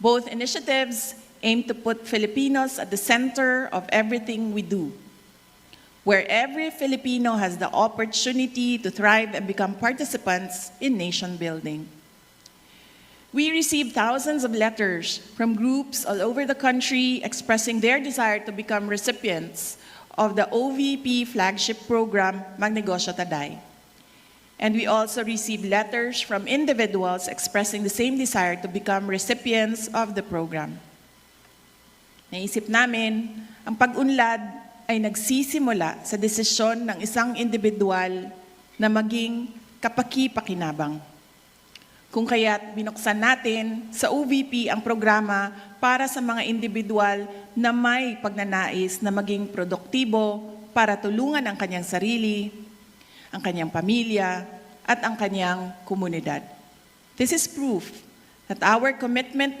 Both initiatives aim to put Filipinos at the center of everything we do, where every Filipino has the opportunity to thrive and become participants in nation building. We received thousands of letters from groups all over the country expressing their desire to become recipients of the OVP flagship program, Magnegosyo Taday. And we also received letters from individuals expressing the same desire to become recipients of the program. Naisip namin, ang pag-unlad ay nagsisimula sa desisyon ng isang individual na maging kapaki-pakinabang. Kung kaya't binuksan natin sa OVP ang programa para sa mga individual na may pagnanais na maging produktibo para tulungan ang kanyang sarili, ang kanyang pamilya, at ang kanyang komunidad. This is proof that our commitment